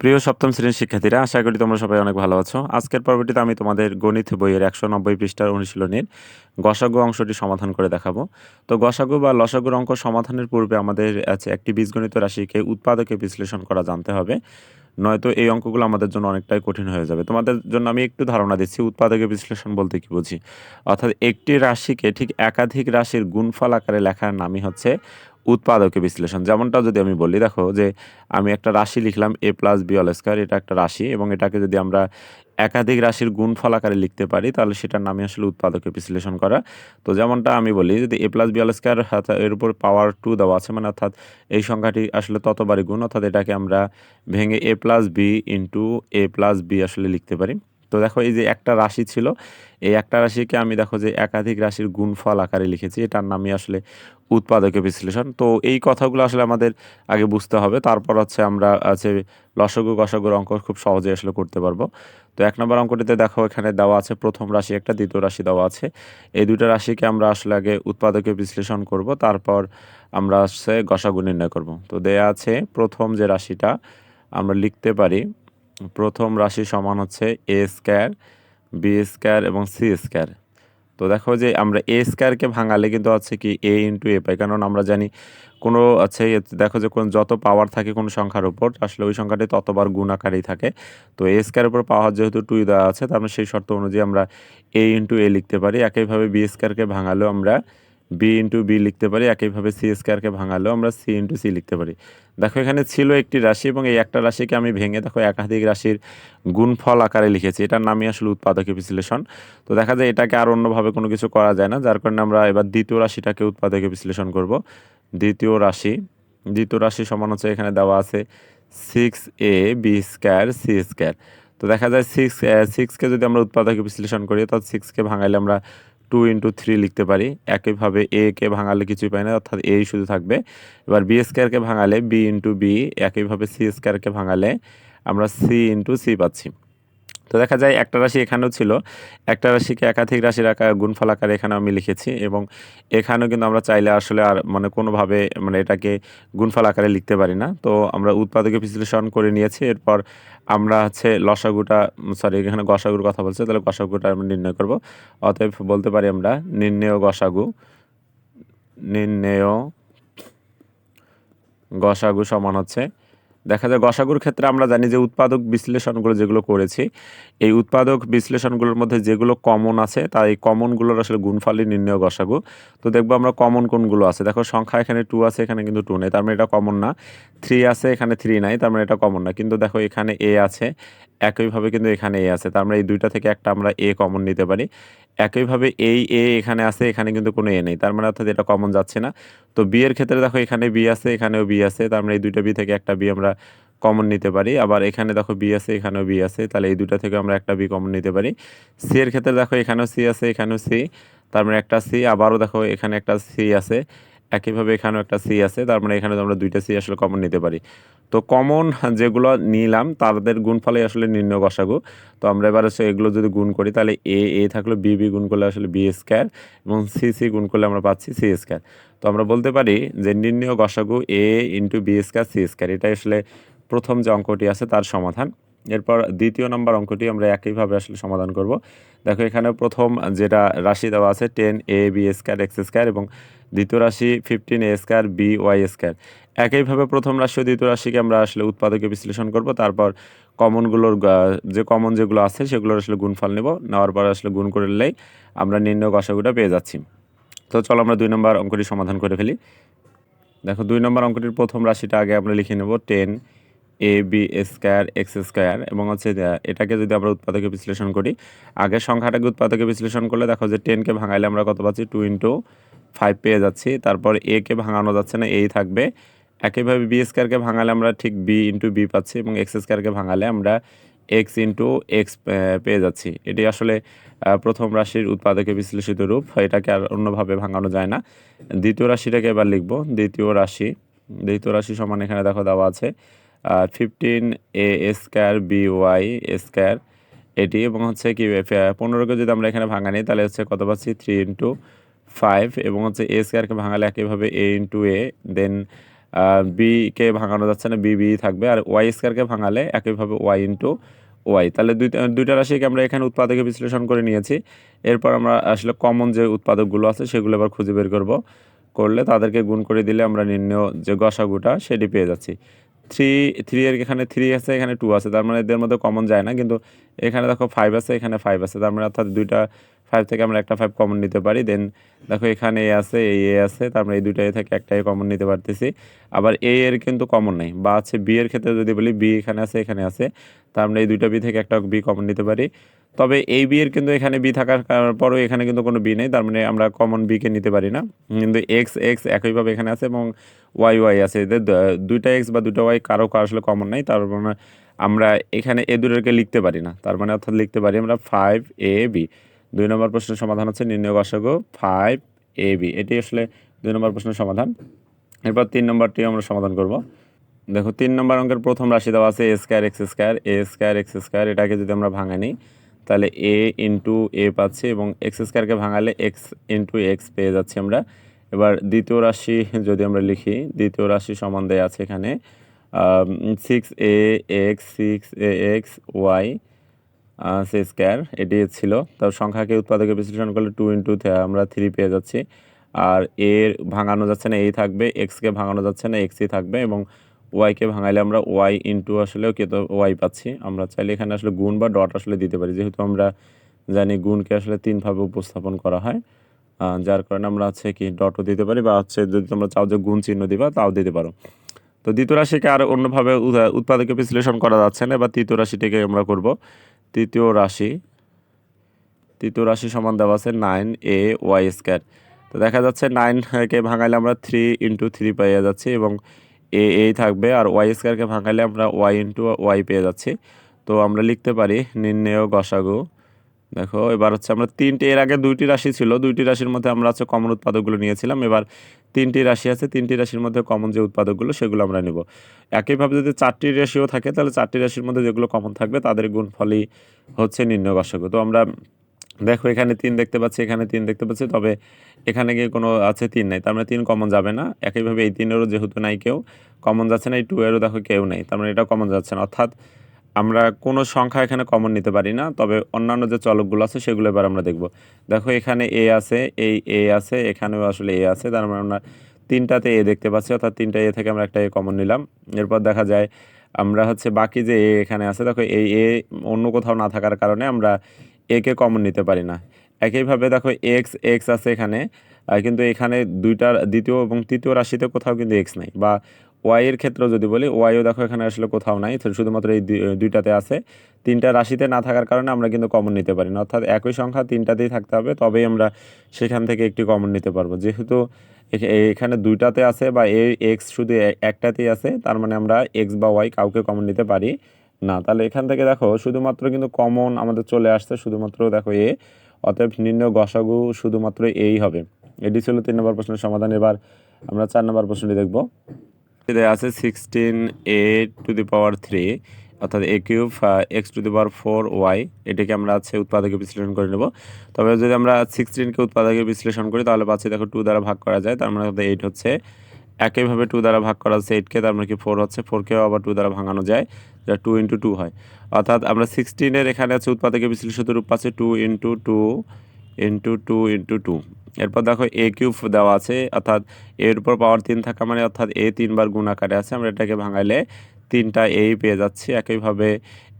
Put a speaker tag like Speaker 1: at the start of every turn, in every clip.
Speaker 1: প্রিয় সপ্তম শ্রেণির শিক্ষার্থীরা, আশা করি তোমরা সবাই অনেক ভালো আছো। আজকের পর্বটিতে আমি তোমাদের গণিত বইয়ের একশো নব্বই পৃষ্ঠার অনুশীলনের গসাগু অংশটি সমাধান করে দেখাবো। তো গসাগু বা লসাগুর অঙ্ক সমাধানের পূর্বে আমাদের আছে একটি বীজগণিত রাশিকে উৎপাদকে বিশ্লেষণ করা জানতে হবে। নয়তো এই অঙ্কগুলো আমাদের জন্য অনেকটাই কঠিন হয়ে যাবে। তোমাদের জন্য আমি একটু ধারণা দিচ্ছি, উৎপাদকে বিশ্লেষণ বলতে কি বুঝি? অর্থাৎ একটি রাশিকে ঠিক একাধিক রাশির গুণফল আকারে লেখার নামই হচ্ছে উৎপাদকে বিশ্লেষণ। যেমনটা যদি আমি বলি, দেখো যে আমি একটা রাশি লিখলাম A plus B whole square এটা একটা রাশি এবং এটাকে যদি আমরা একাধিক রাশির গুণফল আকারে লিখতে পারি, তাহলে সেটার নামই আসলে উৎপাদকে বিশ্লেষণ করা। তো যেমনটা আমি বলি, যদি A plus B whole square এর উপর পাওয়ার টু দেওয়া আছে মানে অর্থাৎ এই সংখ্যাটি আসলে ততবারই গুণ, অর্থাৎ এটাকে আমরা ভেঙে A plus B into A plus B আসলে লিখতে পারি। তো দেখো এই যে একটা রাশি ছিল, এই একটা রাশিকে আমি দেখো যে একাধিক রাশির গুণফল আকারে লিখেছি, এটার নামই আসলে উৎপাদকে বিশ্লেষণ। তো এই কথাগুলো আসলে আমাদের আগে বুঝতে হবে, তারপর হচ্ছে আমরা আছে লসগু গসগুর অঙ্ক খুব সহজে আসলে করতে পারব। তো এক নম্বর অঙ্কটিতে দেখো এখানে দেওয়া আছে প্রথম রাশি একটা, দ্বিতীয় রাশি দেওয়া আছে। এই দুটো রাশিকে আমরা আসলে আগে উৎপাদকে বিশ্লেষণ করব, তারপর আমরা হচ্ছে গসাগু নির্ণয় করব। তো দেয়া আছে প্রথম যে রাশিটা, আমরা লিখতে পারি প্রথম রাশি সমান হচ্ছে এ স্কোয়ার বি স্কোয়ার এবং সি স্কোয়ার তো দেখো যে আমরা এ স্কোয়ারকে ভাঙালে কিন্তু হচ্ছে কি এ ইন্টু এ পাই কারণ আমরা জানি কোনো আছে, দেখো যে কোন যত পাওয়ার থাকে কোনো সংখ্যার উপর, আসলে ওই সংখ্যাটি ততবার গুণ আকারেই থাকে। তো এ স্কোয়ার উপর পাওয়ার যেহেতু টুই দেওয়া আছে, তার মানে সেই শর্ত অনুযায়ী আমরা এ ইন্টু এ লিখতে পারি। একইভাবে বি স্কোয়ারকে ভাঙালেও আমরা বি ইন্টু বি লিখতে পারি, একইভাবে সি স্কোয়ারকে ভাঙালেও আমরা সি ইন্টু সি লিখতে পারি। দেখো, এখানে ছিল একটি রাশি এবং এই একটা রাশিকে আমি ভেঙে, দেখো, একাধিক রাশির গুণফল আকারে লিখেছি। এটার নামই আসলে উৎপাদকে বিশ্লেষণ। তো দেখা যায় এটাকে আর অন্যভাবে কোনো কিছু করা যায় না, যার কারণে আমরা এবার দ্বিতীয় রাশিটাকে উৎপাদকে বিশ্লেষণ করব। দ্বিতীয় রাশি দ্বিতীয় রাশি সমান হচ্ছে এখানে দেওয়া আছে six A B square C square তো দেখা যায় সিক্স সিক্সকে যদি আমরা উৎপাদকে বিশ্লেষণ করি, অর্থাৎ সিক্সকে ভাঙাইলে আমরা টু ইন্টু থ্রি লিখতে পারি। একইভাবে এ কে ভাঙালে কিছুই পাই না, অর্থাৎ এই শুধু থাকবে। এবার বি স্কোয়ারকে ভাঙালে বি ইন্টু বি একইভাবে সি স্কোয়ারকে ভাঙালে আমরা সি ইন্টু সি পাচ্ছি। তো দেখা যায় একটা রাশি এখানেও ছিল, একটা রাশিকে একাধিক রাশির আকার, গুণফল আকারে এখানে আমি লিখেছি এবং এখানেও কিন্তু আমরা চাইলে আসলে আর মানে কোনোভাবে মানে এটাকে গুণফল আকারে লিখতে পারি না। তো আমরা উৎপাদকে বিশ্লেষণ করে নিয়েছি, এরপর আমরা হচ্ছে লসাগুটা সরি এখানে গসাগুর কথা বলছে, তাহলে গসাগুটা আমরা নির্ণয় করব। অতএব বলতে পারি আমরা নির্ণেয় গসাগু নির্ণেয় গসাগু সমান হচ্ছে দেখা যায় গসাগুর ক্ষেত্রে আমরা জানি যে উৎপাদক বিশ্লেষণগুলো যেগুলো করেছি, এই উৎপাদক বিশ্লেষণগুলোর মধ্যে যেগুলো কমন আছে তার এই কমনগুলোর আসলে গুণফলই নির্ণয় গসাগু। তো দেখব আমরা কমন কোনগুলো আছে। দেখো সংখ্যা এখানে টু আছে, এখানে কিন্তু টু নেই। তার মানে এটা কমন না। থ্রি আছে, এখানে থ্রি নাই। তার মানে এটা কমন না। কিন্তু দেখো এখানে এ আছে, একইভাবে কিন্তু এখানে এ আছে। তার মানে এই দুইটা থেকে একটা আমরা এ কমন নিতে পারি। একইভাবে এই এ এখানে আছে, এখানে কিন্তু কোনো এ নেই। তার মানে অর্থাৎ এটা কমন যাচ্ছে না। তো বি এর ক্ষেত্রে দেখো এখানে বি আছে, এখানেও বি আছে। তার মানে এই দুইটা বি থেকে একটা বি আমরা কমন নিতে পারি। আবার এখানে দেখো বি আছে, এখানেও বি আছে। তাহলে এই দুটা থেকে আমরা একটা বি কমন নিতে পারি। সি এর ক্ষেত্রে দেখো এখানেও সি আছে, এখানেও সি তার মানে একটা সি আবারও দেখো এখানে একটা সি আছে। একইভাবে এখানেও একটা সি আছে, তার মানে এখানে আমরা দুইটা সি আসলে কমন নিতে পারি। তো কমন যেগুলো নিলাম, তাদের গুণফলে আসলে নির্ণয় গসাগু তো আমরা এবার হচ্ছে এগুলো যদি গুণ করি, তাহলে এ এ থাকল বি বি গুণ করলে আসলে বি স্কোয়ার এবং সি সি গুণ করলে আমরা পাচ্ছি সি স্কোয়ার তো আমরা বলতে পারি যে নির্ণয় গসাগু A into B square C square এটা আসলে প্রথম যে অঙ্কটি আছে তার সমাধান। এরপর দ্বিতীয় নম্বর অঙ্কটি আমরা একইভাবে আসলে সমাধান করব। দেখো এখানে প্রথম যেটা রাশি দেওয়া আছে ten A B square X square এবং দ্বিতীয় রাশি fifteen A square B Y square একইভাবে প্রথম রাশি ও দ্বিতীয় রাশিকে আমরা আসলে উৎপাদকে বিশ্লেষণ করব, তারপর কমনগুলোর যে কমন যেগুলো আছে সেগুলোর আসলে গুণফল নেব, নেওয়ার পর আসলে গুণ করে নিলেই আমরা নির্ণয় গসাগুটা পেয়ে যাচ্ছি। তো চলো আমরা দুই নম্বর অঙ্কটি সমাধান করে ফেলি। দেখো, দুই নম্বর অঙ্কটির প্রথম রাশিটা আগে আমরা লিখে নেব ten A B square X square এবং হচ্ছে এটাকে যদি আমরা উৎপাদকে বিশ্লেষণ করি, আগের সংখ্যাটাকে উৎপাদকে বিশ্লেষণ করলে দেখো যে টেনকে ভাঙাইলে আমরা কত পাচ্ছি? টু ইন্টু ফাইভ পেয়ে যাচ্ছি। তারপর এ কে ভাঙানো যাচ্ছে না এই থাকবে। একইভাবে বি স্কোয়ারকে ভাঙালে আমরা ঠিক বি ইন্টু বি পাচ্ছি এবং এক্স স্কোয়ারকে ভাঙালে আমরা এক্স ইন্টু এক্স পেয়ে যাচ্ছি। এটি আসলে প্রথম রাশির উৎপাদকে বিশ্লেষিত রূপ, এটাকে আর অন্যভাবে ভাঙানো যায় না। দ্বিতীয় রাশিটাকে এবার লিখব, দ্বিতীয় রাশি। দ্বিতীয় রাশি সমান এখানে দেখো দেওয়া আছে fifteen A square B Y square এটি এবং হচ্ছে কি পনেরোকে যদি আমরা এখানে ভাঙা নিই, তাহলে হচ্ছে কত পাচ্ছি? থ্রি ইন্টু ফাইভ এবং হচ্ছে এ স্কোয়ারকে ভাঙালে একইভাবে এ ইন্টু এ দেন বিকে ভাঙানো যাচ্ছে না বি বি থাকবে, আর ওয়াই স্কোয়ারকে ভাঙালে একইভাবে ওয়াই ইন্টু ওয়াই তাহলে দুইটা দুইটা রাশিকে আমরা এখানে উৎপাদকে বিশ্লেষণ করে নিয়েছি। এরপর আমরা আসলে কমন যে উৎপাদকগুলো আছে, সেগুলো আবার খুঁজে বের করব। করলে তাদেরকে গুণ করে দিলে আমরা নির্ণয় যে গসাগুটা, সেটি পেয়ে যাচ্ছি। থ্রি থ্রি এর এখানে থ্রি আছে, এখানে টু আছে, তার মানে এদের মধ্যে কমন যায় না, কিন্তু এখানে দেখো ফাইভ আছে, এখানে ফাইভ আছে, তার মানে অর্থাৎ দুইটা ফাইভ থেকে আমরা একটা ফাইভ কমন নিতে পারি। দেন দেখো এখানে এ আছে, এই এ আছে তার মানে এই দুইটা এ থেকে একটা এ কমন নিতে পারতেছি। আবার এ এর কিন্তু কমন নেই, বা আছে বি এর ক্ষেত্রে যদি বলি, বি এখানে আছে এখানে আছে তার মানে এই দুইটা বি থেকে একটা বি কমন নিতে পারি। তবে এই বি এর কিন্তু এখানে বি থাকার পরও এখানে কিন্তু কোনো বি নেই, তার মানে আমরা কমন বিকে নিতে পারি না। কিন্তু এক্স এক্স একইভাবে এখানে আছে এবং ওয়াই ওয়াই আছে। এদের দুইটা এক্স বা দুটো ওয়াই কারও কারও আসলে কমন নাই, তার মানে আমরা এখানে এ দুটোকে লিখতে পারি না। তার মানে অর্থাৎ লিখতে পারি আমরা ফাইভ এ বি দুই নম্বর প্রশ্নের সমাধান হচ্ছে নির্ণয় গসাগু ফাইভ এ বি এটি আসলে দুই নম্বর প্রশ্নের সমাধান। এরপর তিন নম্বরটি আমরা সমাধান করব। দেখো, তিন নম্বর অঙ্কের প্রথম রাশি দেওয়া আছে A square X square A square X square এটাকে যদি আমরা ভাঙা নিই, তাহলে এ ইন্টু এ পাচ্ছি এবং এক্স স্কোয়ারকে ভাঙালে এক্স ইন্টু এক্স পেয়ে যাচ্ছি আমরা। এবার দ্বিতীয় রাশি যদি আমরা লিখি, দ্বিতীয় রাশি সমান দেয়া আছে এখানে। Six A X six A X Y say square এটি ছিল। তার সংখ্যাকে উৎপাদকে বিশ্লেষণ করলে টু ইন্টু আমরা থ্রি পেয়ে যাচ্ছি। আর এর ভাঙানো যাচ্ছে না এই থাকবে এক্সকে ভাঙানো যাচ্ছে না এক্সই থাকবে এবং ওয়াইকে ভাঙাইলে আমরা ওয়াই ইন্টু আসলেও কে, তো ওয়াই পাচ্ছি। আমরা চাইলে এখানে আসলে গুণ বা ডট আসলে দিতে পারি। যেহেতু আমরা জানি গুণকে আসলে তিনভাবে উপস্থাপন করা হয় যার কারণে আমরা হচ্ছে কি ডটও দিতে পারি বা হচ্ছে যদি তোমরা চাও যে গুণ চিহ্ন দিবা, তাও দিতে পারো। তো দ্বিতীয় রাশিকে আর অন্যভাবে উৎপাদকে বিশ্লেষণ করা যাচ্ছে না বা তৃতীয় রাশিটিকে আমরা করব। তৃতীয় রাশি তৃতীয় রাশি সমান দেওয়া আছে নাইন এ ওয়াই স্কোয়ার তো দেখা যাচ্ছে নাইনকে ভাঙাইলে আমরা থ্রি ইন্টু থ্রি পেয়ে যাচ্ছি এবং এ এই থাকবে আর ওয়াই স্কোয়ারকে ভাঙাইলে আমরা ওয়াই ইন্টু ওয়াই পেয়ে যাচ্ছি। তো আমরা লিখতে পারি নির্ণেয় গসাগু। দেখো, এবার হচ্ছে আমরা তিনটি, এর আগে দুইটি রাশি ছিল, দুইটি রাশির মধ্যে আমরা হচ্ছে কমন উৎপাদকগুলো নিয়েছিলাম। এবার তিনটি রাশি আছে, তিনটি রাশির মধ্যে কমন যে উৎপাদকগুলো সেগুলো আমরা নেব। একইভাবে যদি চারটি রাশিও থাকে, তাহলে চারটি রাশির মধ্যে যেগুলো কমন থাকবে, তাদের গুণফলই হচ্ছে নির্ণয় তো আমরা দেখো এখানে তিন দেখতে পাচ্ছি, এখানে তিন দেখতে পাচ্ছি, তবে এখানে গিয়ে কোনো আছে তিন নাই। তার মানে তিন কমন যাবে না। একইভাবে এই তিনেরও যেহেতু নাই কেউ কমন যাচ্ছে না, এই টু এরও দেখো কেউ নেই। তার মানে এটা কমন যাচ্ছে না। অর্থাৎ আমরা কোনো সংখ্যা এখানে কমন নিতে পারি না, তবে অন্যান্য যে চলকগুলো আছে সেগুলো এবার আমরা দেখব। দেখো এখানে এ আছে, এই এ আছে, এখানেও আসলে এ আছে, তার মানে আমরা তিনটাতে এ দেখতে পাচ্ছি, অর্থাৎ তিনটা এ থেকে আমরা একটা এ কমন নিলাম। এরপর দেখা যায় আমরা হচ্ছে বাকি যে এ এখানে আছে, দেখো এই এ অন্য কোথাও না থাকার কারণে আমরা একে কমন নিতে পারি না। একইভাবে দেখো এক্স এক্স আছে এখানে কিন্তু এখানে দুইটার দ্বিতীয় এবং তৃতীয় রাশিতে কোথাও কিন্তু এক্স নাই, বা ওয়াইয়ের ক্ষেত্রেও যদি বলি ওয়াইও দেখো এখানে আসলে কোথাও নাই শুধুমাত্র এই দুইটাতে আছে। তিনটা রাশিতে না থাকার কারণে আমরা কিন্তু কমন নিতে পারি না, অর্থাৎ একই সংখ্যা তিনটাতেই থাকতে হবে, তবেই আমরা সেখান থেকে একটি কমন নিতে পারব। যেহেতু এখানে দুইটাতে আছে বা এ এক্স শুধু একটাতেই আছে, তার মানে আমরা এক্স বা ওয়াই কাউকে কমন নিতে পারি না। তাহলে এখান থেকে দেখো, শুধুমাত্র কিন্তু কমন আমাদের চলে আসছে, শুধুমাত্র দেখো এ, অতএব নির্ণয় গসাগু শুধুমাত্র এই হবে। এটি ছিল তিন নম্বর প্রশ্নের সমাধান, এবার আমরা চার নম্বর প্রশ্নটি দেখব। দেওয়া আছে sixteen A to the power three অর্থাৎ A cube X to the power four Y এটাকে আমরা আছে উৎপাদকে বিশ্লেষণ করে নেব। তবে যদি আমরা সিক্সটিনকে উৎপাদকে বিশ্লেষণ করি, তাহলে পাচ্ছি দেখো টু দ্বারা ভাগ করা যায়, তার মানে এইট হচ্ছে একইভাবে টু দ্বারা ভাগ করা হচ্ছে এইটকে তার মানে কি ফোর হচ্ছে ফোরকেও আবার টু দ্বারা ভাঙানো যায় যেটা টু ইন্টু টু হয়। অর্থাৎ আমরা সিক্সটিনের এখানে আছে উৎপাদকে বিশ্লেষিত রূপ পাচ্ছে two into two into two into two এরপর দেখো এ কিউব দেওয়া আছে, অর্থাৎ এর উপর পাওয়ার তিন থাকা মানে অর্থাৎ এ তিনবার গুণ আকারে আছে, আমরা এটাকে ভাঙাইলে তিনটা এই পেয়ে যাচ্ছি। একইভাবে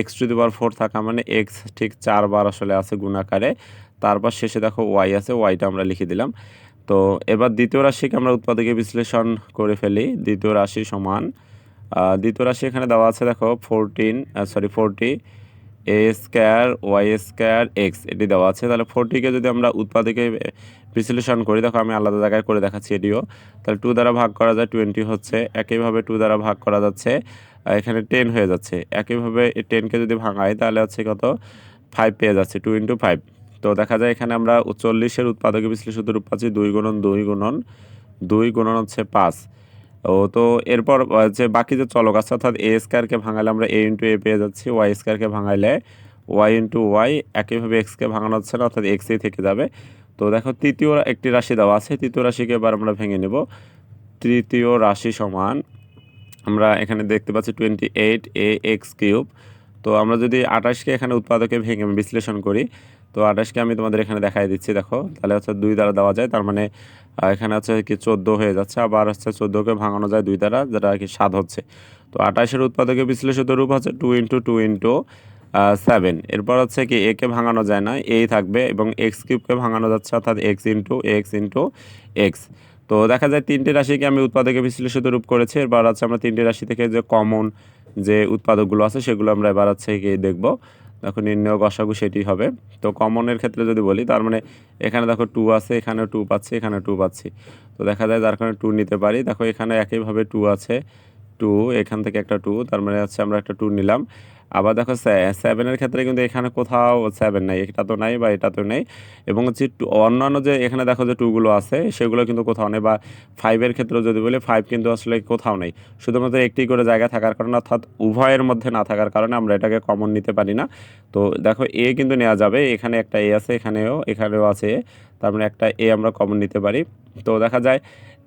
Speaker 1: X to the power four থাকা মানে এক্স ঠিক চারবার আসলে আছে গুণ আকারে তারপর শেষে দেখো ওয়াই আছে ওয়াইটা আমরা লিখে দিলাম। তো এবার দ্বিতীয় রাশিকে আমরা উৎপাদকে বিশ্লেষণ করে ফেলি। দ্বিতীয় রাশি সমান দ্বিতীয় রাশি এখানে দেওয়া আছে দেখো fourteen sorry forty A square Y square X এটি দেওয়া আছে। তাহলে ফোরটিকে যদি আমরা উৎপাদকে বিশ্লেষণ করি, দেখো আমি আলাদা জায়গায় করে দেখাচ্ছি এটিও। তাহলে টু দ্বারা ভাগ করা যায় টোয়েন্টি হচ্ছে। একইভাবে টু দ্বারা ভাগ করা যাচ্ছে। এখানে টেন হয়ে যাচ্ছে। একইভাবে টেনকে যদি ভাঙাই, তাহলে হচ্ছে কত? ফাইভ পেয়ে যাচ্ছে টু ইন্টু ফাইভ তো দেখা যায় এখানে আমরা চল্লিশের উৎপাদকে বিশ্লেষিত রূপ পাচ্ছি দুই গুণন দুই গুণন দুই গুণন হচ্ছে পাঁচ। ও তো এরপর যে বাকি যে চলক আছে অর্থাৎ এ স্কোয়ারকে ভাঙালে আমরা এ ইন্টু এ পেয়ে যাচ্ছি ওয়াই স্কোয়ারকে ভাঙাইলে ওয়াই ইন্টু ওয়াই একইভাবে এক্সকে ভাঙানো হচ্ছে না, অর্থাৎ এক্সই থেকে যাবে। তো দেখো, তৃতীয় একটি রাশি দেওয়া আছে, তৃতীয় রাশিকে এবার আমরা ভেঙে নেব। তৃতীয় রাশি সমান, আমরা এখানে দেখতে পাচ্ছি twenty eight A X cube তো আমরা যদি আঠাশকে এখানে উৎপাদকে ভেঙে বিশ্লেষণ করি তো আঠাশকে আমি তোমাদের এখানে দেখাই দিচ্ছি, দেখো। তাহলে হচ্ছে দুই দ্বারা দেওয়া যায়, তার মানে এখানে হচ্ছে কি চোদ্দ হয়ে যাচ্ছে, আবার হচ্ছে চোদ্দোকে ভাঙানো যায় দুই দ্বারা যেটা আর কি সাত হচ্ছে। তো আঠাশের উৎপাদকে বিশ্লেষিত রূপ হচ্ছে two into two into seven এরপর হচ্ছে কি একে ভাঙানো যায় না এই থাকবে এবং এক্স কিউবকে ভাঙানো যাচ্ছে, অর্থাৎ X into X into X তো দেখা যায় তিনটি রাশিকে আমি উৎপাদকে বিশ্লেষিত রূপ করেছি এবার হচ্ছে আমরা তিনটি রাশি থেকে যে কমন যে উৎপাদকগুলো আছে, সেগুলো আমরা এবার হচ্ছে কি দেখব। দেখো নির্ণয় গসাগু সেটি হবে। তো কমনের ক্ষেত্রে যদি বলি, তার মানে এখানে দেখো টু আছে এখানে টু পাচ্ছি এখানে টু পাচ্ছি। তো দেখা যায় যার কারণে টু নিতে পারি। দেখো এখানে একইভাবে টু আছে টু এখান থেকে একটা টু তার মানে হচ্ছে আমরা একটা টু নিলাম। আবার দেখো সেভেনের ক্ষেত্রে কিন্তু এখানে কোথাও সেভেন নাই, এটা তো নাই বা এটা তো নেই। এবং হচ্ছে অন্যান্য যে এখানে দেখো যে টুগুলো আছে, সেগুলো কিন্তু কোথাও নেই বা ফাইভের ক্ষেত্রে যদি বলি ফাইভ কিন্তু আসলে কোথাও নেই। শুধুমাত্র একটি করে জায়গা থাকার কারণে, অর্থাৎ উভয়ের মধ্যে না থাকার কারণে আমরা এটাকে কমন নিতে পারি না। তো দেখো এ কিন্তু নেওয়া যাবে, এখানে একটা এ আছে, এখানেও এখানেও আছে তার মানে একটা এ আমরা কমন নিতে পারি। তো দেখা যায়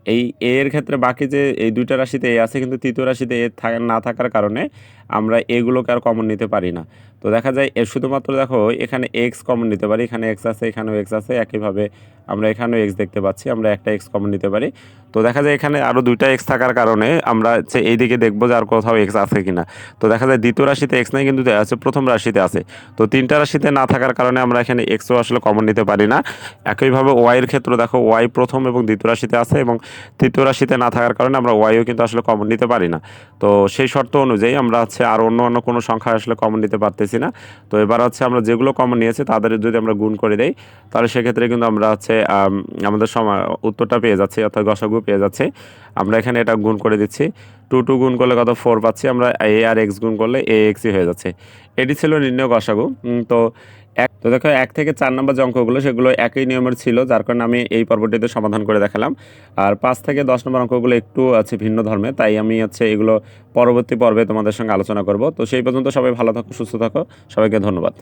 Speaker 1: এই এ এর ক্ষেত্রে বাকি যে এই দুইটা রাশিতে এ আছে, কিন্তু তৃতীয় রাশিতে এ না থাকার কারণে আমরা এগুলোকে আর কমন নিতে পারি না। তো দেখা যায় এর শুধুমাত্র দেখো এখানে এক্স কমন নিতে পারি, এখানে এক্স আছে, এখানেও এক্স আছে, একইভাবে আমরা এখানেও এক্স দেখতে পাচ্ছি, আমরা একটা এক্স কমন নিতে পারি। তো দেখা যায় এখানে আরও দুইটা এক্স থাকার কারণে আমরা হচ্ছে এই দিকে দেখব যে আর কোথাও এক্স আছে কিনা। তো দেখা যায় দ্বিতীয় রাশিতে এক্স নাই কিন্তু আছে, প্রথম রাশিতে আছে। তো তিনটা রাশিতে না থাকার কারণে আমরা এখানে এক্সও আসলে কমন নিতে পারি না। একইভাবে ওয়াইয়ের ক্ষেত্রে দেখো ওয়াই প্রথম এবং দ্বিতীয় রাশিতে আছে এবং তৃতীয় রাশিতে না থাকার কারণে আমরা ওয়াইও কিন্তু আসলে কমন নিতে পারি না। তো সেই শর্ত অনুযায়ী আমরা হচ্ছে আর অন্য অন্য কোনো সংখ্যা আসলে কমন নিতে পারতেছি না। তো এবার হচ্ছে আমরা যেগুলো কমন নিয়েছি তাদের যদি আমরা গুণ করে দেই তাহলে সেক্ষেত্রে কিন্তু আমরা হচ্ছে আম, আমাদের সময় উত্তরটা পেয়ে যাচ্ছি অর্থাৎ গসাগু পেয়ে যাচ্ছে। আমরা এখানে এটা গুণ করে দিচ্ছি। টু টু গুণ করলে কত? ফোর পাচ্ছি। আমরা এ আর এক্স গুণ করলে এ এক্সই হয়ে যাচ্ছে। এটি ছিল নির্ণয় গসাগু তো এক তো দেখো, এক থেকে চার নম্বর যে অঙ্কগুলো, সেগুলো একই নিয়মের ছিল, যার কারণে আমি এই পর্বটিতে সমাধান করে দেখালাম। আর পাঁচ থেকে দশ নম্বর অঙ্কগুলো একটু আছে ভিন্ন ধর্মে, তাই আমি হচ্ছে এগুলো পরবর্তী পর্বে তোমাদের সঙ্গে আলোচনা করব। তো সেই পর্যন্ত সবাই ভালো থাকো, সুস্থ থাকো। সবাইকে ধন্যবাদ।